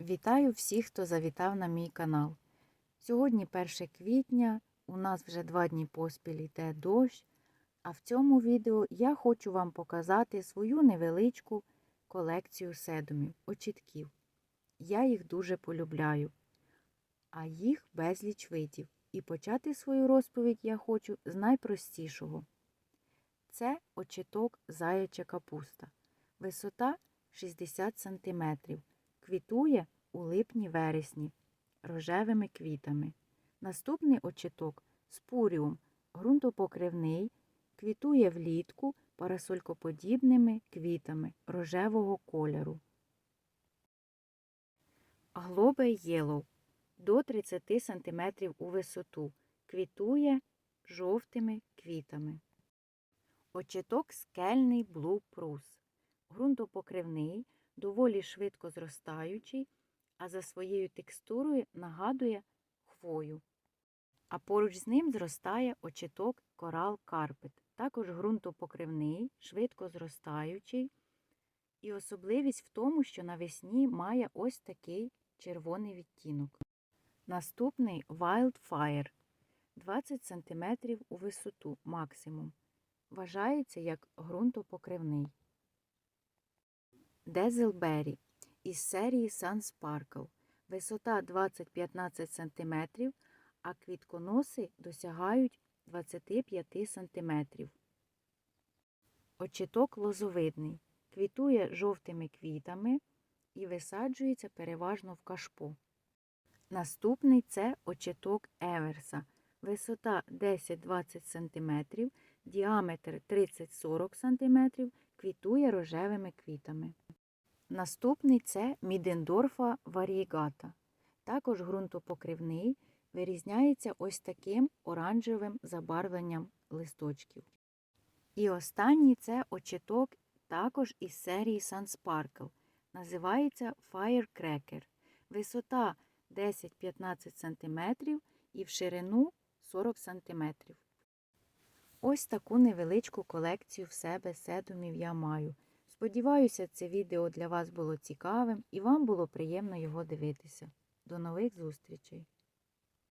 Вітаю всіх, хто завітав на мій канал. Сьогодні 1 квітня, у нас вже два дні поспіль йде дощ, а в цьому відео я хочу вам показати свою невеличку колекцію седумів, очітків. Я їх дуже полюбляю, а їх безліч видів. І почати свою розповідь я хочу з найпростішого. Це очіток заяча капуста. Висота 60 см. Квітує у липні-вересні рожевими квітами. Наступний очіток спуріум, ґрунтопокривний, квітує влітку парасолькоподібними квітами рожевого кольору. Глобе єлоу до 30 см у висоту. Квітує жовтими квітами. Очіток скельний блу прус. Доволі швидко зростаючий, а за своєю текстурою нагадує хвою. А поруч з ним зростає очіток корал карпет. Також ґрунтопокривний, швидко зростаючий. І особливість в тому, що навесні має ось такий червоний відтінок. Наступний Wildfire 20 см у висоту максимум. Вважається як ґрунтопокривний. Дезелбері із серії Sun Sparkle. Висота 20-15 см, а квітконоси досягають 25 см. Очіток лозовидний. Квітує жовтими квітами і висаджується переважно в кашпо. Наступний це очіток Еверса. Висота 10-20 см, діаметр 30-40 см, квітує рожевими квітами. Наступний це Мідендорфа варієгата. Також ґрунтопокривний, вирізняється ось таким оранжевим забарвленням листочків. І останній це очіток також із серії Sun Sparkle. Називається Firecracker. Висота 10-15 см і в ширину 40 см. Ось таку невеличку колекцію в себе седумів я маю. Сподіваюся, це відео для вас було цікавим і вам було приємно його дивитися. До нових зустрічей!